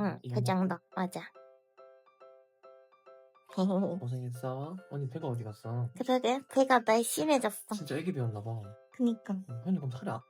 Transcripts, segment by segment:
응, 이거 그 정도. 맞아. 고생했어. 언니 배가 어디 갔어? 그러게, 배가 날씬해졌어. 진짜 애기 배웠나 봐. 그니까. 응, 현이 그럼 살이 안,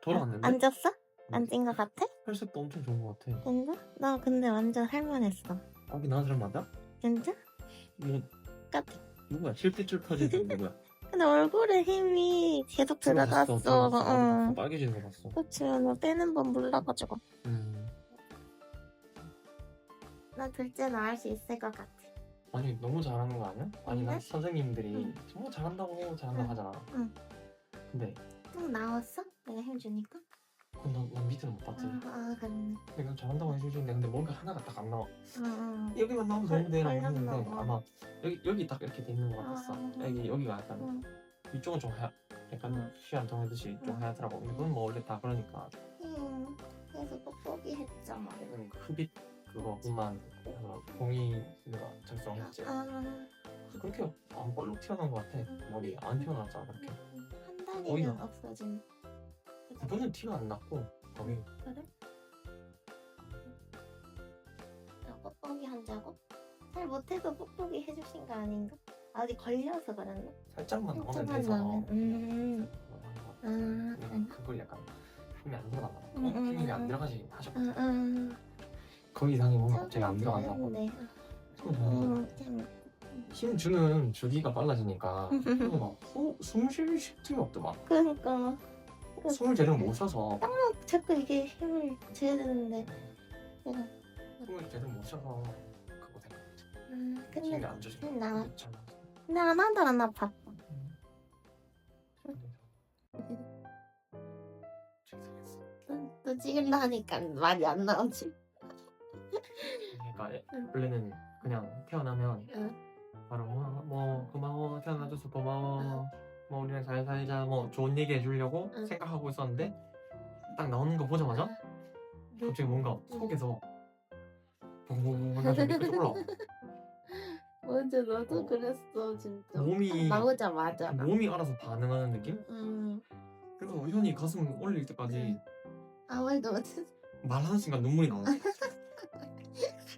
돌아갔는데? 안 쪘어? 안 찐 것 같아? 혈색도 엄청 좋은 것 같아. 진짜? 나 근데 완전 할만했어. 아기 낳은 사람 맞아? 진짜? 뭐 같아. 누구야? 실핏줄 펴지는 누구야? 근데 얼굴에 힘이 계속 들어갔어. 들어갔어. 응. 빨개지는 거 봤어. 그치, 나 빼는 법 몰라가지고. 음. 나 둘째 나을 수 있을 것 같아. 아니 너무 잘하는 거 아니야? 아니 난 응? 선생님들이 응. 정말 잘한다고 잘한다고 응. 하잖아. 응. 근데 좀 나왔어? 내가 힘주니까? 그건 난, 난 밑에는 못 봤지. 아, 아 그렇네. 내가 잘한다고 해주는데 근데 뭔가 하나가 딱 안 나와. 응, 응. 여기만 나오면 되는데 라고 걸렸나 했는데 봐. 아마 여기 여기 딱 이렇게 돼 있는 거 같았어. 아. 여기 여기가 약간 응. 이쪽은 좀 하얗, 약간 응. 쉬안 통하듯이 좀 응. 하얗더라고. 근데 그건 뭐 원래 다 그러니까 응. 그래서 뻑뻑이 했잖아. 음, 흡입 그거만 해서 공이가 작성했지. 아, 그렇게 안 볼록 튀어나온 것 같아. 머리 안 튀어나왔잖아 그렇게. 한 달이면 오히려. 없어진. 그치? 그거는 티가 안 났고 거기 그래? 아, 뻑뻑이 한다고? 잘 못해서 뻑뻑이 해주신 거 아닌가? 아, 어디 걸려서 그랬나? 살짝만 살짝만 돼서. 음. 아, 그냥 그래. 그걸 약간 힘이 안 들어가나 봐. 음, 음, 힘이 안 음. 들어가지 하셨. 응, 응. 그 이상이 뭔가 갑자기 안 들어간다고. 네. 음. 음, 참. 힘 주는 주기가 빨라지니까 숨쉴 틈이 없더만. 그러니까 숨을 제대로 못 쉬어서 자꾸 이게 힘을 줘야 되는데 내가 숨을 제대로 못 쉬어서 그거 생각했지. 음, 힘이 근데 안 줘지고. 힘 나와. 있잖아. 근데 안안 아파 또, 찍을라 하니까 말이 안 나오지 그러니까 애- 응. 원래는 그냥 태어나면 응. 바로 뭐, 뭐 고마워 태어나줘서 고마워 뭐 우리랑 잘 살자 뭐 좋은 얘기 해주려고 응. 생각하고 있었는데 딱 나오는 거 보자마자 갑자기 뭔가 응. 속에서 밑으로 올라와 맞아 나도 어. 그랬어 진짜 몸이 나오자마자 몸이 알아서 반응하는 느낌? 음, 그래서 현이 가슴 올릴 때까지 아무 말도 못했어 말하는 순간 눈물이 나와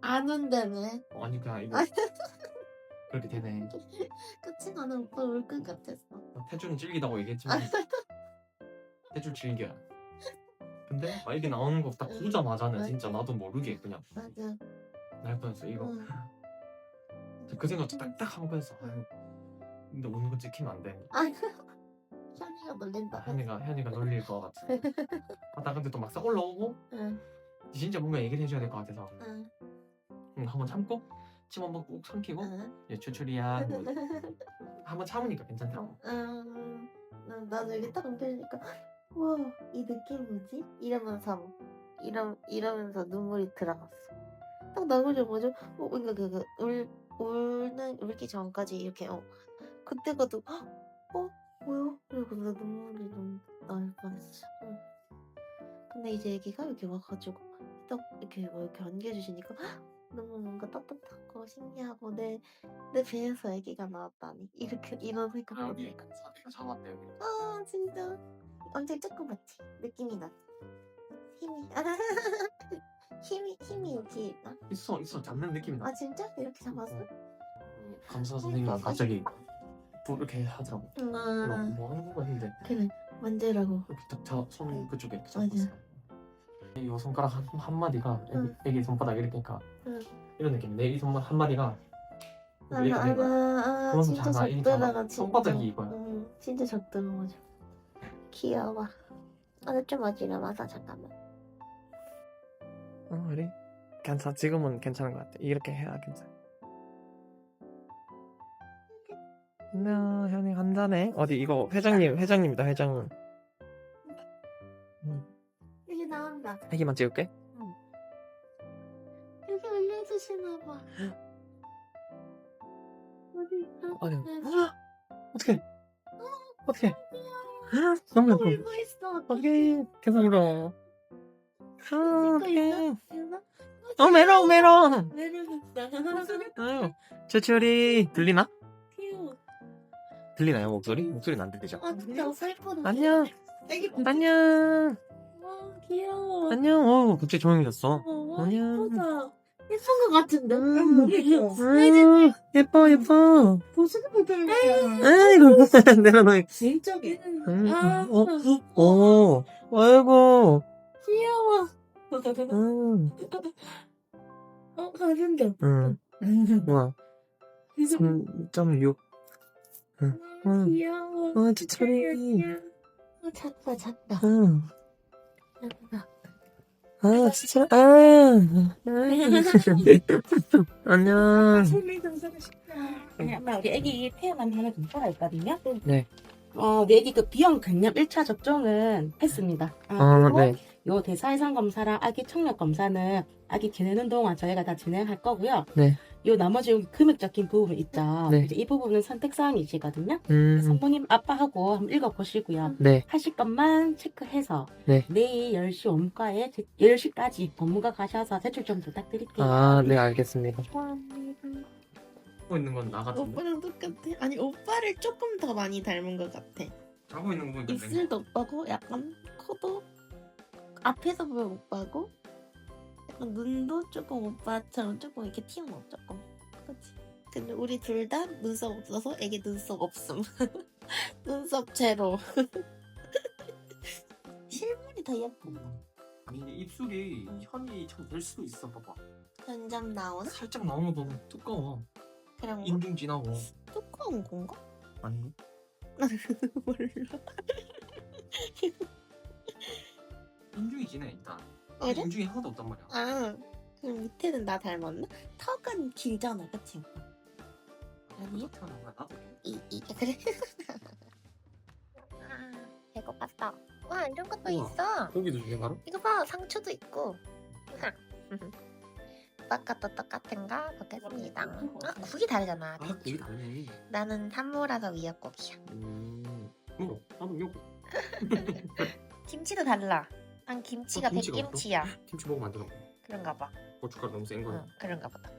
안 온다네 아니 그냥 이거 그렇게 되네. 끝이 나는 오빠 울 것 같았어. 태주는 질기다고 얘기했지만 태주 질겨. 근데 막 이게 나오는 거 딱 보자마자는 진짜 나도 모르게 그냥 맞아. 날 뻔했어 이거. 응. 그 생각 딱딱 한번 했어 아유, 근데 오는 거 찍히면 안 돼. 아 현이가 놀린다. 현이가 현이가 놀릴 것 같아. 아, 나 근데 또 막상 올라오고 응, 진짜 뭔가 얘기를 해줘야 될 것 같아서. 응, 응, 한번 참고 침 한번 꾹 삼키고 응. 얘 추출이야 뭐, 한번 참으니까 괜찮더라고 음, 나- 나도 이게 딱 움직이니까 와 이 느낌 뭐지? 이러면서 이러, 이러면서 눈물이 들어갔어 딱 나머지 뭐죠? 어, 그러니까 그, 그, 울, 울는, 울기 전까지 이렇게 어 그때 가도 헉, 어? 뭐야? 이러고 나 눈물이 너무 날 뻔했어 응. 근데 이제 애기가 이렇게 와가지고 딱 이렇게 뭐 이렇게 안겨주시니까 헉, 너무 뭔가 따뜻하고 신기하고 내, 내 배에서 애기가 나왔다니. 이렇게 이런 생각 여기 사비가 잡았대 여기. 아 진짜. 엄청 조그맣지? 느낌이 나. 힘이 힘이 힘이 이렇게 있나? 있어 있어. 잡는 느낌이 나. 아 진짜? 이렇게 잡았어? 감사 선생님이 갑자기 또 이렇게 하더라고. 응 뭐, 뭐 하는 거 했는데. 그래. 만지라고. 이렇게 딱손 그쪽에 이렇게 맞아. 잡았어 이 손가락 한, 한 마디가 애기, 응. 애기 손바닥 이렇게 니까 응. 이런 느낌 내 이 손바닥 한 마디가 아, 아, 된 거야. 아, 그만큼 진짜 작아, 이 작아. 진짜 손바닥이 이거야. 응, 진짜 적더라 맞아 귀여워 아, 좀 어지러워서 잠깐만 어 그래? 괜찮아 지금은 괜찮은 것 같아 이렇게 해야 괜찮아 나 현이 한잔해 어디 이거 회장님 회장님이다 회장 여 기 나온다 애기만 찍을게. 여기 올려주시나 봐. 어디 있어? 아니 응. 어떡해. 어떡해. 너무 예뻐. 울고 있어. 어떡해. 계속 울어. 아, 있나? 어떡해? 어 메롱 메롱 내려갔다 아유 추추리 들리나? 귀여워 들리나요 목소리? 목소리는 안 들리죠? 아 진짜 슬프다 안녕. 안녕. 와 귀여워. 안녕. 어, 갑자기 조용해졌어. 어, 안녕. 예쁘다. 예쁜 것 같은데? 음. 귀여워. 음, 예뻐, 예뻐. 보스는 아이고, 내려놔. 진짜게. 음, 아, 어, 어, 아이고. 귀여워. 음, 어, 가진다. 음, 와, 3.6. 음, 귀여워. 어, 지철이. 어, 잤다, 잤다. 음, 잤다. 아, 진짜, 아, 안녕. 아마 우리 애기 태어난 하나 검사가 있거든요. 네. 어, 우리 애기 그 비형 간염 1차 접종은 했습니다. 아, 아, 그리고 네. 요 대사이상 검사랑 아기 청력 검사는 아기 지내는 동안 저희가 다 진행할 거고요. 네. 요 나머지 여기 금액적인 부분 있죠. 네. 이제 이 부분은 선택 사항이시거든요. 음, 선부님 아빠하고 한번 읽어보시고요. 네, 하실 것만 체크해서 네. 내일 10시 원과에 10시까지 법무가 가셔서 제출 좀 부탁드릴게요. 아, 네, 알겠습니다. 좋아합니다. 자고 있는 건 나 같은데? 오빠랑 똑같아. 아니, 오빠를 조금 더 많이 닮은 것 같아. 자고 있는 거 보니까 입술도 오빠고, 약간 코도 앞에서 보면 오빠고, 눈도 조금 오빠처럼 조금 이렇게 튀어나와, 조금. 그치? 근데 우리 둘 다 눈썹 없어서 애기 눈썹 없음. 눈썹 제로. 실물이 더 예뻐. 아니, 근데 입술이 현이 좀될 수도 있어, 봐봐. 점점 나오나? 살짝 나오는 거 너무 두꺼워. 그런 거? 인중 진하고. 두꺼운 건가? 아니, 몰라. 인중이 진해, 일단. 그래? 인중이 하나도 없단 말이야. 아, 그럼 밑에는 나 닮았나? 턱은 길잖아, 그치? 아니, 그래서 태어난 거야, 나도. 이, 이, 그래? 아, 배고팠다. 와, 이런 것도 우와. 있어. 고기도 주게 바로? 이거 봐, 상추도 있고. 똑같다, 똑같은가? 보겠습니다. 아, 국이 다르잖아. 아, 고기 다르네. 나는 산모라서 미역국이야. 음, 먹어. 나도 미역국. 김치도 달라. 난 김치가 어, 김치가 백김치야. 김치 먹으면 안 되나? 그런가 봐. 고춧가루 너무 센 거야. 응, 그런가 보다.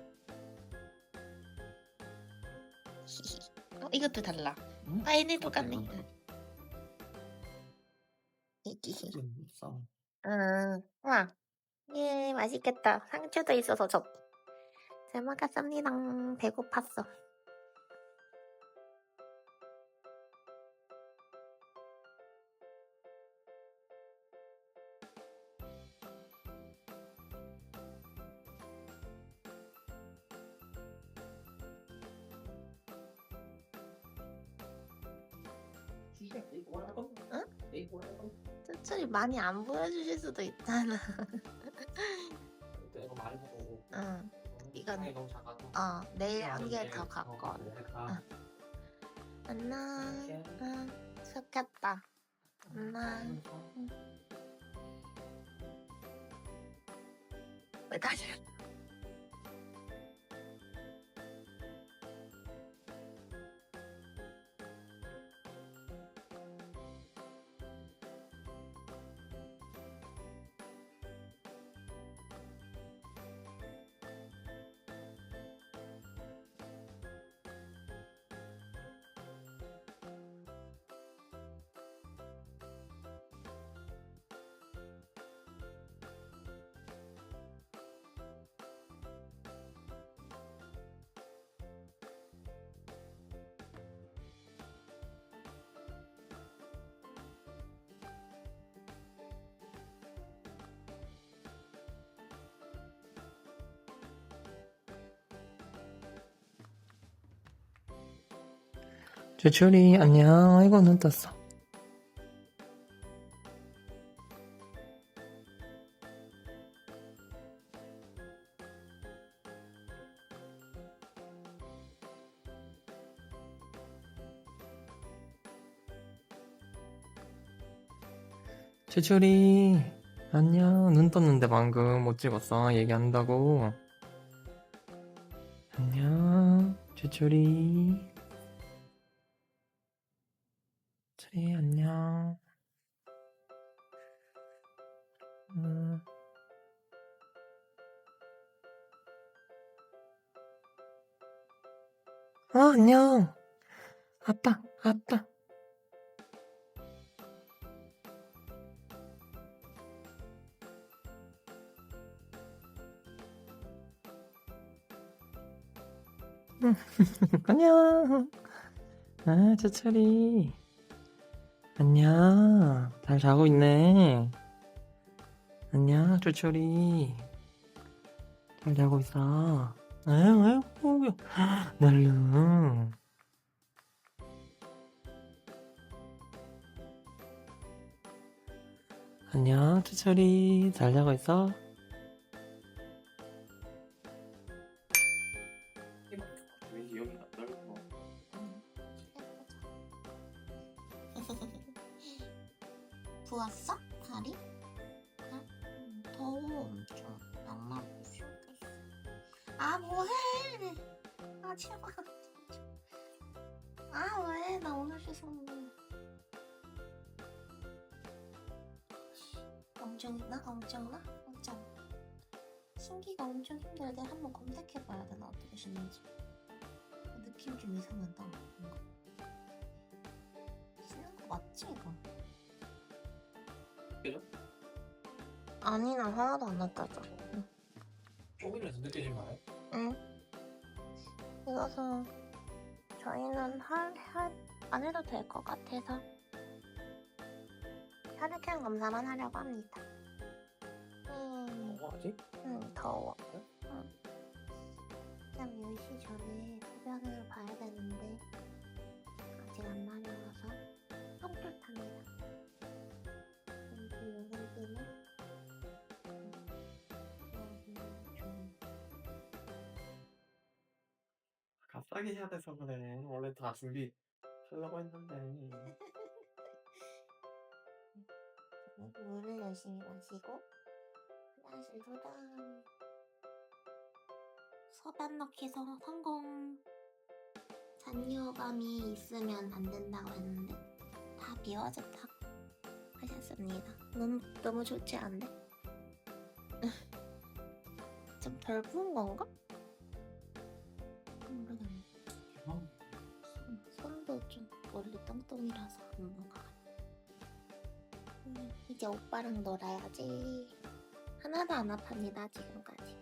히히. 어, 이것도 달라. 음? 아, 얘네 똑같네. 이건 응. 히히히. 좀 싸워. 응. 와. 예, 맛있겠다. 상추도 있어서 좋. 잘 먹었습니다. 배고팠어. 쭈쭈리 많이 안 보여주실 수도 있잖아. 이거 많이 먹고. 응. 이건- 너무 작아서. 어, 내일 아, 안개 내일 더 어, 갖고. 와. 내일 가. 안녕. 응. 좋겠다. 안녕. 왜 다시? 주출이 안녕. 아이고 눈 떴어. 주출이 안녕. 눈 떴는데 방금 못 찍었어. 얘기한다고. 안녕. 주출이. 안녕. 아, 제철이. 안녕. 잘 자고 있네. 안녕, 조철이. 잘 자고 있어. 아유, 아유, 날름. 안녕, 조철이. 잘 자고 있어? 양말 부셔겠어. 아 뭐해? 아 제발 아. 왜 나 오늘 씻었는데. 엄청나? 엄청나? 엄청. 신기가 엄청 힘들대 한번 검색해봐야 되나? 어떻게 신는지. 느낌 좀 이상하다. 뭔가. 신는 거 맞지 이거? 아니 난 하나도 안 느껴져 쪼기면서 느껴진 거야? 응 이것은 저희는 할, 할, 안 해도 될 것 같아서 혈액형 검사만 하려고 합니다 음, 뭐 하지? 응 더워 응. 참 10시 전에 갑자기 해야 돼서 그래. 원래 다 준비 하려고 했는데. 물을 열심히 마시고 화장실 도당 소변 넣기 성, 성공 잔여감이 있으면 안 된다고 했는데 다 비워졌다고 하셨습니다 너무, 너무 좋지 않네 좀 덜 부은 건가? 똥똥이라서 안 먹어 음, 이제 오빠랑 놀아야지. 하나도 안 아픕니다, 지금까지.